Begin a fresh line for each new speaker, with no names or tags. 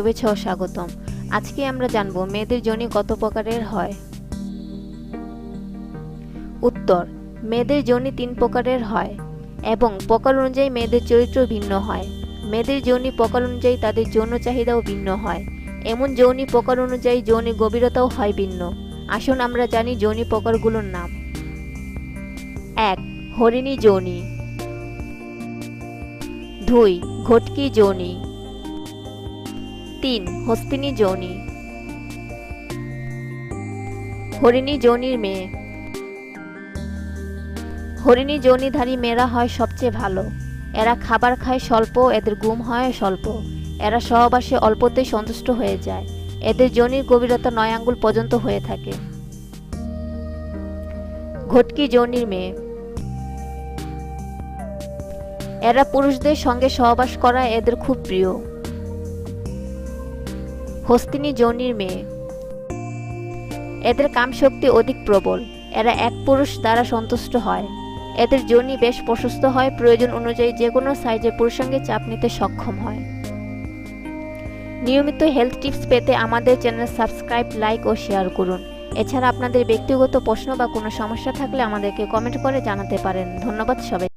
শুভেচ্ছা ও স্বাগতম। আজকে আমরা জানব মেয়েদের যোনি কত প্রকারের হয়। উত্তর, মেয়েদের যোনি তিন প্রকারের হয় এবং প্রকার অনুযায়ী মেয়েদের চরিত্র ভিন্ন হয়। মেয়েদের যৌনি প্রকার অনুযায়ী তাদের যৌন চাহিদাও ভিন্ন হয়। এমন যৌনি প্রকার অনুযায়ী যৌনি গভীরতাও হয় ভিন্ন। আসুন আমরা জানি যৌনি প্রকারগুলোর নাম। এক, হরিণী যৌনি। দুই, ঘটকি যৌনি। তিন, হস্তিনী যৌনি হরিণী যৌনির মেয়ে। হরিণী যৌনিধারী মেয়েরা হয় সবচেয়ে ভালো। এরা খাবার খায় স্বল্প, এদের ঘুম হয় স্বল্প। এরা সহবাসে অল্পতেই সন্তুষ্ট হয়ে যায়। এদের যৌনির গভীরতা নয় আঙ্গুল পর্যন্ত হয়ে থাকে। ঘটকি যৌনির মেয়ে। এরা পুরুষদের সঙ্গে সহবাস করা এদের খুব প্রিয়। হস্তিনী যৌনির মেয়ে। এদের কামশক্তি অধিক প্রবল। এরা এক পুরুষ দ্বারা সন্তুষ্ট হয়। এদের যোনি বেশ প্রশস্ত হয়, প্রয়োজন অনুযায়ী যে কোনো সাইজে পুরুষাঙ্গে চাপ নিতে সক্ষম হয়। নিয়মিত হেলথ টিপস পেতে আমাদের চ্যানেল সাবস্ক্রাইব লাইক ও শেয়ার করুন। এছাড়া আপনাদের ব্যক্তিগত প্রশ্ন বা কোনো সমস্যা থাকলে আমাদেরকে কমেন্ট করে জানাতে পারেন। ধন্যবাদ সবাই